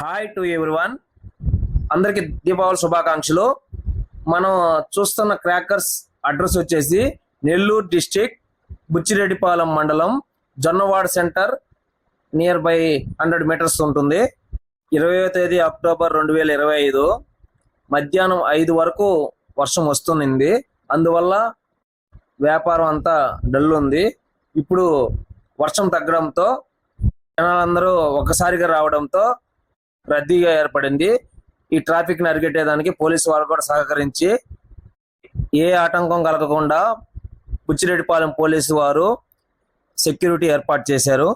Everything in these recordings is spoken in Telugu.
Hi to everyone. అందరికి దీపావళి శుభాకాంక్షలు. మనం చూస్తున్న క్రాకర్స్ అడ్రస్ వచ్చేసి నెల్లూరు డిస్టిక్ బుచ్చిరెడ్డిపాలెం మండలం Jonnawada centre near by hundred metres ఉంటుంది. ఇరవయో తేదీ అక్టోబర్ రెండు వేల ఇరవై ఐదు. మధ్యాహ్నం ఐదు వరకు వర్షం వస్తుంది అందువల్ల వ్యాపారం అంతా డల్ ఉంది. ఇప్పుడు వర్షం తగ్గడంతో జనాలందరూ ఒక్కసారిగా రావడంతో రద్దీగా ఏర్పడింది. ఈ ట్రాఫిక్ని అరికట్టేదానికి పోలీసు వారు కూడా సహకరించి ఏ ఆటంకం కలగకుండా బుచ్చిరెడ్డిపాలెం పోలీసు వారు సెక్యూరిటీ ఏర్పాటు చేశారు.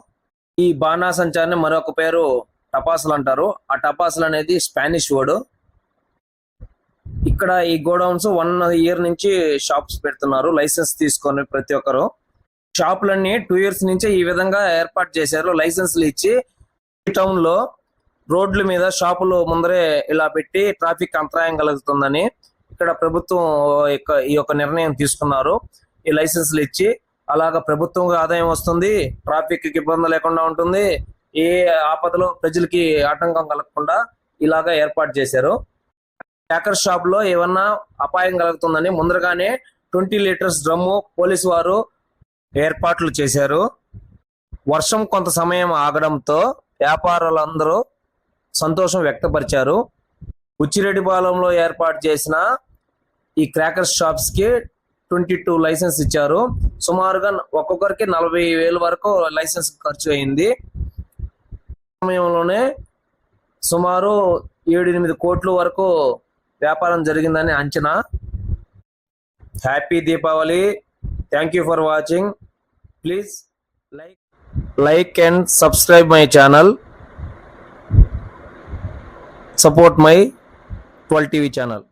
ఈ బాణాసంచాన్ని మరొక పేరు టపాసులు అంటారు. ఆ టపాసులు అనేది స్పానిష్ వర్డ్. ఇక్కడ ఈ గోడౌన్స్ వన్ ఇయర్ నుంచి షాప్స్ పెడుతున్నారు. లైసెన్స్ తీసుకొని ప్రతి ఒక్కరు. షాపులన్నీ టూ ఇయర్స్ నుంచే ఈ విధంగా ఏర్పాటు చేశారు. లైసెన్స్లు ఇచ్చి టౌన్లో టౌన్లో రోడ్ల మీద షాపులు ముందరే ఇలా పెట్టి ట్రాఫిక్ అంతరాయం కలుగుతుందని ఇక్కడ ప్రభుత్వం ఈ యొక్క నిర్ణయం తీసుకున్నారు. ఈ లైసెన్సులు ఇచ్చి అలాగా ప్రభుత్వం ఆదాయం వస్తుంది ట్రాఫిక్కి ఇబ్బంది లేకుండా ఉంటుంది ఏ ఆపదలో ప్రజలకి ఆటంకం కలగకుండా ఇలాగా ఏర్పాటు చేశారు. హ్యాకర్ షాప్లో ఏమన్నా అపాయం కలుగుతుందని ముందరగానే ట్వంటీ లీటర్స్ డ్రమ్ము పోలీసు వారు ఏర్పాట్లు చేశారు. వర్షం కొంత సమయం ఆగడంతో వ్యాపారులందరూ సంతోషం వ్యక్తపరిచారు. ఉచ్చిరెడ్డిపాలెంలో ఏర్పాటు చేసిన ఈ క్రాకర్స్ షాప్స్కి ట్వంటీ టూ లైసెన్స్ ఇచ్చారు. సుమారుగా ఒక్కొక్కరికి నలభై వేల వరకు లైసెన్స్ ఖర్చు అయింది. సమయంలోనే సుమారు ఏడు ఎనిమిది కోట్ల వరకు వ్యాపారం జరిగిందని అంచనా. Happy Deepavali. Thank you for watching. Please like. Like and subscribe my channel. Support my twelve TV channel